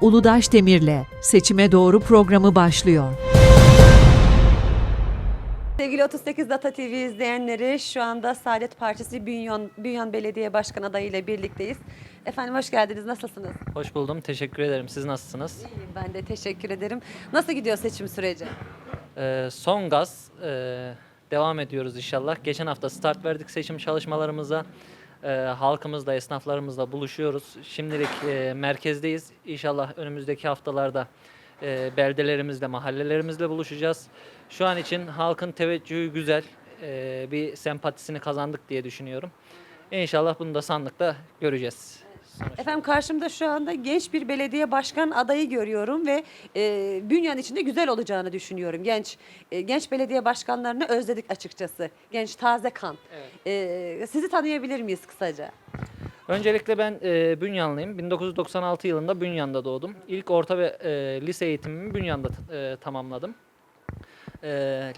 Uludaş Demir'le Seçime Doğru programı başlıyor. Sevgili 38 Data TV izleyenleri şu anda Saadet Partisi Bünyan, Bünyan Belediye Başkanı adayı ile birlikteyiz. Efendim hoş geldiniz. Nasılsınız? Hoş buldum. Teşekkür ederim. Siz nasılsınız? İyiyim ben de teşekkür ederim. Nasıl gidiyor seçim süreci? Ee, son gaz. ee, devam ediyoruz inşallah. Geçen hafta start verdik seçim çalışmalarımıza. Ee, halkımızla, esnaflarımızla buluşuyoruz. Şimdilik ee, merkezdeyiz. İnşallah önümüzdeki haftalarda ee, beldelerimizle, mahallelerimizle buluşacağız. Şu an için halkın teveccühü güzel. Ee, bir sempatisini kazandık diye düşünüyorum. İnşallah bunu da sandıkta göreceğiz. Sonuç- Efendim karşımda şu anda genç bir belediye başkan adayı görüyorum ve e, Bünyan içinde güzel olacağını düşünüyorum. Genç e, genç belediye başkanlarını özledik açıkçası. Genç taze kan. E, sizi tanıyabilir miyiz kısaca? Öncelikle ben e, Bünyanlıyım. 1996 yılında Bünyan'da doğdum. İlk orta ve e, lise eğitimimi Bünyan'da e, tamamladım. E,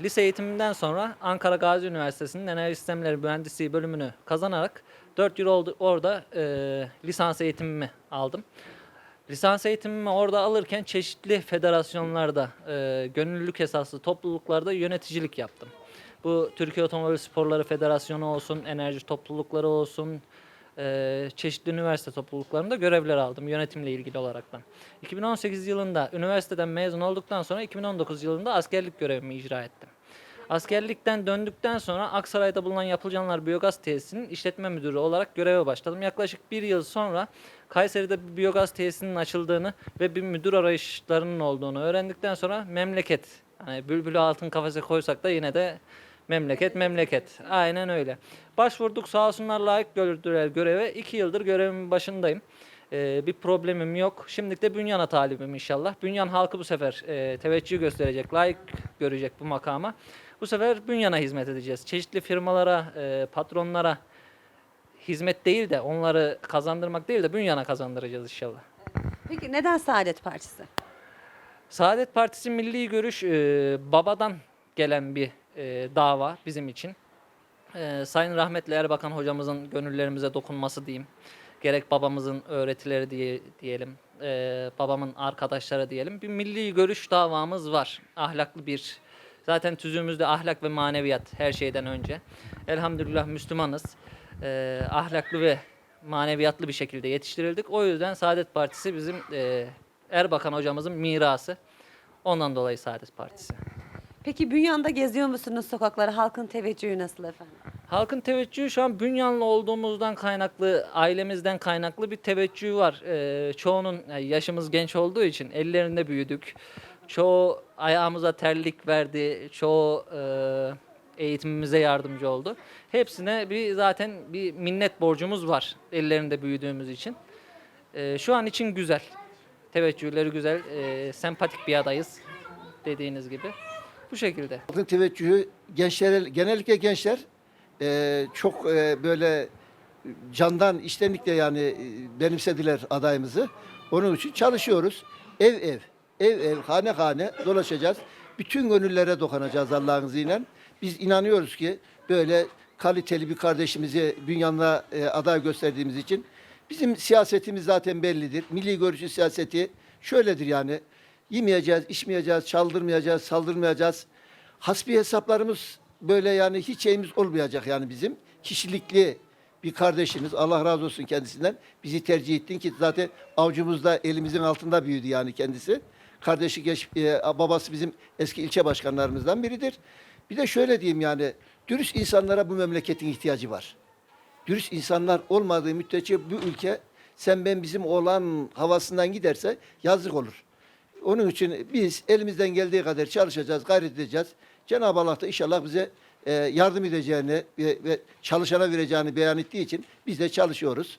lise eğitimimden sonra Ankara Gazi Üniversitesi'nin Enerji Sistemleri Mühendisliği bölümünü kazanarak 4 yıl oldu orada e, lisans eğitimimi aldım. Lisans eğitimimi orada alırken çeşitli federasyonlarda, e, gönüllülük esaslı topluluklarda yöneticilik yaptım. Bu Türkiye Otomobil Sporları Federasyonu olsun, enerji toplulukları olsun, e, çeşitli üniversite topluluklarında görevler aldım yönetimle ilgili olaraktan. 2018 yılında üniversiteden mezun olduktan sonra 2019 yılında askerlik görevimi icra ettim. Askerlikten döndükten sonra Aksaray'da bulunan Yapılcanlar Biyogaz Tesisi'nin işletme müdürü olarak göreve başladım. Yaklaşık bir yıl sonra Kayseri'de bir biyogaz tesisinin açıldığını ve bir müdür arayışlarının olduğunu öğrendikten sonra memleket, hani bülbülü altın kafese koysak da yine de memleket memleket. Aynen öyle. Başvurduk sağ olsunlar layık gördüler göreve. İki yıldır görevimin başındayım. Ee, bir problemim yok. Şimdilik de Bünyan'a talibim inşallah. Bünyan halkı bu sefer e, teveccüh gösterecek, layık görecek bu makama. Bu sefer Bünyan'a hizmet edeceğiz. Çeşitli firmalara, e, patronlara hizmet değil de onları kazandırmak değil de Bünyan'a kazandıracağız inşallah. Peki neden Saadet Partisi? Saadet Partisi milli görüş e, babadan gelen bir e, dava bizim için. E, Sayın rahmetli Erbakan hocamızın gönüllerimize dokunması diyeyim. Gerek babamızın öğretileri diye diyelim, e, babamın arkadaşları diyelim. Bir milli görüş davamız var. Ahlaklı bir, zaten tüzüğümüzde ahlak ve maneviyat her şeyden önce. Elhamdülillah Müslümanız. E, ahlaklı ve maneviyatlı bir şekilde yetiştirildik. O yüzden Saadet Partisi bizim e, Erbakan hocamızın mirası. Ondan dolayı Saadet Partisi. Peki Bünyan'da geziyor musunuz sokakları? Halkın teveccühü nasıl efendim? Halkın teveccühü şu an Bünyanlı olduğumuzdan kaynaklı, ailemizden kaynaklı bir teveccühü var. Ee, çoğunun yani yaşımız genç olduğu için ellerinde büyüdük. Çoğu ayağımıza terlik verdi, çoğu e, eğitimimize yardımcı oldu. Hepsine bir zaten bir minnet borcumuz var ellerinde büyüdüğümüz için. Ee, şu an için güzel. Teveccühleri güzel, e, sempatik bir adayız dediğiniz gibi. Bu şekilde. Halkın teveccühü gençlere, genellikle gençler e, çok e, böyle candan iştenlikle yani e, benimsediler adayımızı. Onun için çalışıyoruz. Ev ev, ev ev, hane hane dolaşacağız. Bütün gönüllere dokunacağız Allah'ın izniyle. Biz inanıyoruz ki böyle kaliteli bir kardeşimizi dünyanla e, aday gösterdiğimiz için bizim siyasetimiz zaten bellidir. Milli görüşü siyaseti şöyledir yani. Yemeyeceğiz, içmeyeceğiz, çaldırmayacağız, saldırmayacağız. Hasbi hesaplarımız böyle yani hiç şeyimiz olmayacak yani bizim. Kişilikli bir kardeşimiz. Allah razı olsun kendisinden. Bizi tercih ettin ki zaten avucumuzda elimizin altında büyüdü yani kendisi. Kardeşi geç, e, babası bizim eski ilçe başkanlarımızdan biridir. Bir de şöyle diyeyim yani dürüst insanlara bu memleketin ihtiyacı var. Dürüst insanlar olmadığı müddetçe bu ülke sen ben bizim olan havasından giderse yazık olur. Onun için biz elimizden geldiği kadar çalışacağız, gayret edeceğiz. Cenab-ı Allah da inşallah bize e, yardım edeceğini ve, ve çalışana vereceğini beyan ettiği için biz de çalışıyoruz.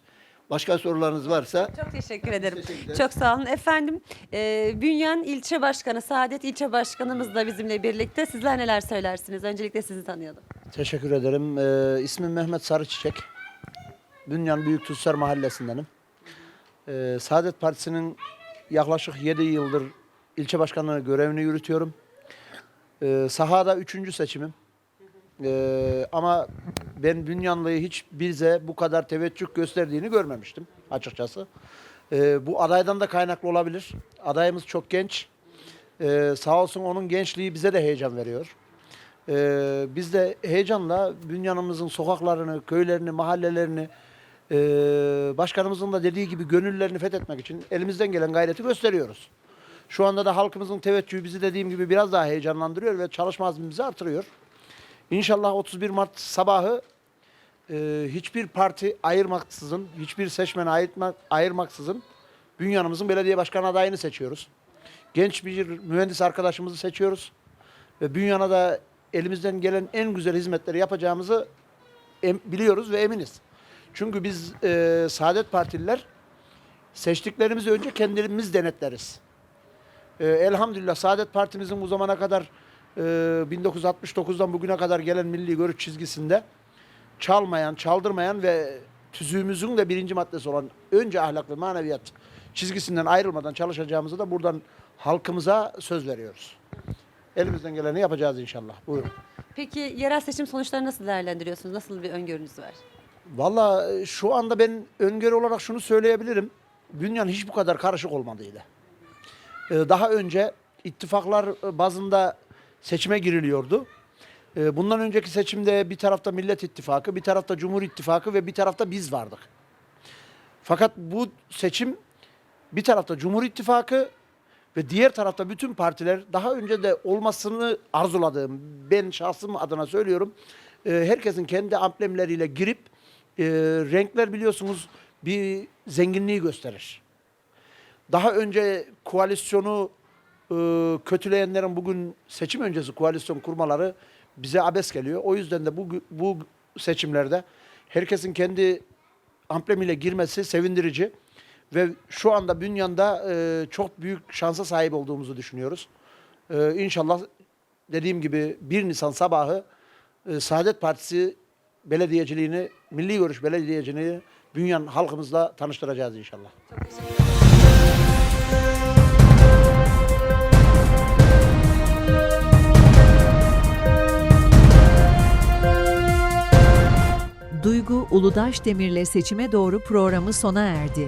Başka sorularınız varsa Çok teşekkür ederim. Teşekkürler. Çok sağ olun. Efendim, e, Bünyan İlçe Başkanı, Saadet İlçe Başkanımız da bizimle birlikte. Sizler neler söylersiniz? Öncelikle sizi tanıyalım. Teşekkür ederim. Ee, ismim Mehmet Sarıçiçek. Bünyan Büyük Tüssar Mahallesindenim. Ee, Saadet Partisi'nin yaklaşık 7 yıldır ilçe başkanlığı görevini yürütüyorum. Ee, sahada üçüncü seçimim. Ee, ama ben Bünyanlı'yı hiç bize bu kadar teveccüh gösterdiğini görmemiştim açıkçası. Ee, bu adaydan da kaynaklı olabilir. Adayımız çok genç. Ee, sağ olsun onun gençliği bize de heyecan veriyor. Ee, biz de heyecanla Bünyan'ımızın sokaklarını, köylerini, mahallelerini, e, başkanımızın da dediği gibi gönüllerini fethetmek için elimizden gelen gayreti gösteriyoruz. Şu anda da halkımızın teveccühü bizi dediğim gibi biraz daha heyecanlandırıyor ve çalışma azmimizi artırıyor. İnşallah 31 Mart sabahı e, hiçbir parti ayırmaksızın, hiçbir seçmeni ayırmak, ayırmaksızın Bünyan'ımızın belediye başkan adayını seçiyoruz. Genç bir mühendis arkadaşımızı seçiyoruz. Ve Bünyan'a da elimizden gelen en güzel hizmetleri yapacağımızı biliyoruz ve eminiz. Çünkü biz e, Saadet Partililer seçtiklerimizi önce kendimiz denetleriz. E, elhamdülillah Saadet Partimizin bu zamana kadar e, 1969'dan bugüne kadar gelen milli görüş çizgisinde çalmayan, çaldırmayan ve tüzüğümüzün de birinci maddesi olan önce ahlak ve maneviyat çizgisinden ayrılmadan çalışacağımızı da buradan halkımıza söz veriyoruz. Elimizden geleni yapacağız inşallah. Buyurun. Peki yerel seçim sonuçlarını nasıl değerlendiriyorsunuz? Nasıl bir öngörünüz var? Valla e, şu anda ben öngörü olarak şunu söyleyebilirim. Bünyan hiç bu kadar karışık olmadıydı. Ee, Daha önce ittifaklar e, bazında seçime giriliyordu. Ee, Bundan önceki seçimde bir tarafta Millet İttifakı, bir tarafta Cumhur İttifakı ve bir tarafta biz vardık. Fakat bu seçim bir tarafta Cumhur İttifakı ve diğer tarafta bütün partiler daha önce de olmasını arzuladığım, ben şahsım adına söylüyorum, e, herkesin kendi amblemleriyle girip e, renkler biliyorsunuz bir zenginliği gösterir. Daha önce koalisyonu e, kötüleyenlerin bugün seçim öncesi koalisyon kurmaları bize abes geliyor. O yüzden de bu bu seçimlerde herkesin kendi amblemiyle girmesi sevindirici ve şu anda Bünyan'da e, çok büyük şansa sahip olduğumuzu düşünüyoruz. E, inşallah dediğim gibi 1 Nisan sabahı e, Saadet Partisi belediyeciliğini, Milli Görüş belediyeciliğini Bünyan halkımızla tanıştıracağız inşallah. Duygu Uludaş Demir'le Seçime Doğru programı sona erdi.